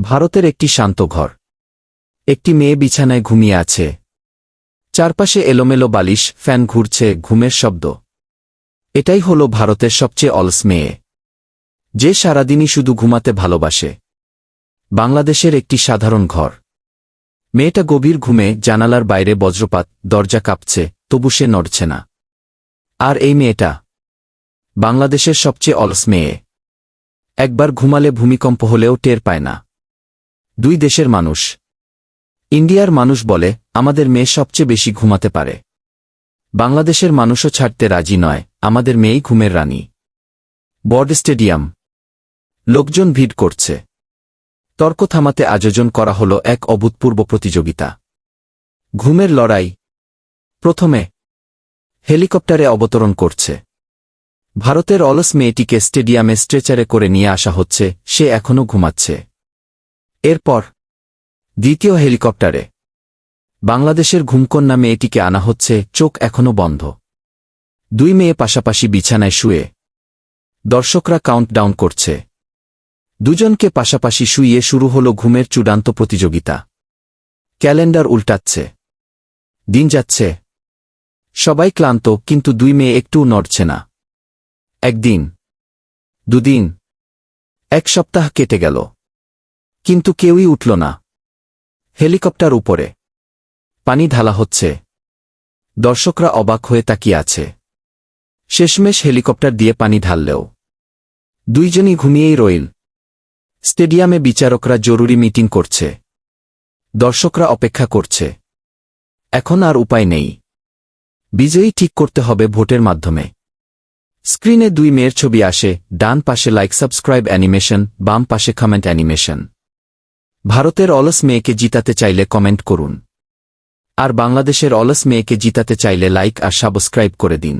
ভারতের একটি শান্ত ঘর। একটি মেয়ে বিছানায় ঘুমিয়ে আছে। চারপাশে এলোমেলো বালিশ, ফ্যান ঘুরছে, ঘুমের শব্দ। এটাই হল ভারতের সবচেয়ে অলস মেয়ে। যে সারাদিনই শুধু ঘুমাতে ভালোবাসে। বাংলাদেশের একটি সাধারণ ঘর। মেয়েটা গভীর ঘুমে জানালার বাইরে বজ্রপাত, দরজা কাঁপছে, তবু সে নড়ছে না। আর এই মেয়েটা বাংলাদেশের সবচেয়ে অলস মেয়ে। একবার ঘুমালে ভূমিকম্প হলেও টের পায় না। দুই দেশের মানুষ। ইন্ডিয়ার মানুষ বলে, আমাদের মেয়ে সবচেয়ে বেশি ঘুমাতে পারে। বাংলাদেশের মানুষও ছাড়তে রাজি নয়, আমাদের মেয়েই ঘুমের রানী। Board stadium. লোকজন ভিড় করছে। তর্ক থামাতে আয়োজন করা হল এক অভূতপূর্ব প্রতিযোগিতা। ঘুমের লড়াই। প্রথমে, হেলিকপ্টারে অবতরণ করছে। ভারতের অলস মেয়েটিকে স্টেডিয়ামে স্ট্রেচারে করে নিয়ে আসা হচ্ছে, সে এখনও ঘুমাচ্ছে। এরপর, দ্বিতীয় হেলিকপ্টারে। বাংলাদেশের ঘুমকন নামে এটিকে আনা হচ্ছে, চোখ এখনও বন্ধ। দুই মেয়ে পাশাপাশি বিছানায় শুয়ে। দর্শকরা কাউন্টডাউন করছে। দুজনকে পাশাপাশি শুইয়ে শুরু হল ঘুমের চূড়ান্ত প্রতিযোগিতা। ক্যালেন্ডার উল্টাচ্ছে। দিন যাচ্ছে। সবাই ক্লান্ত, কিন্তু দুই মেয়ে একটুও নড়ছে না। একদিন, দুদিন, এক সপ্তাহ কেটে গেল। কিন্তু কেউই উঠল না। হেলিকপ্টার উপরে। পানি ঢালা হচ্ছে। দর্শকরা অবাক হয়ে তাকিয়ে আছে। শেষমেশ হেলিকপ্টার দিয়ে পানি ঢাললেও। দুইজনই ঘুমিয়েই রইল। স্টেডিয়ামে বিচারকরা জরুরি মিটিং করছে। দর্শকরা অপেক্ষা করছে। এখন আর উপায় নেই। বিজয়ী ঠিক করতে হবে ভোটের মাধ্যমে। স্ক্রিনে দুই মেয়ের ছবি আসে, ডান পাশে লাইক সাবস্ক্রাইব অ্যানিমেশন বাম পাশে কমেন্ট অ্যানিমেশন ভারতের অলস মেয়েকে জিতাতে চাইলে কমেন্ট করুন। আর বাংলাদেশের অলস মেয়েকে জিতাতে চাইলে লাইক আর সাবস্ক্রাইব করে দিন।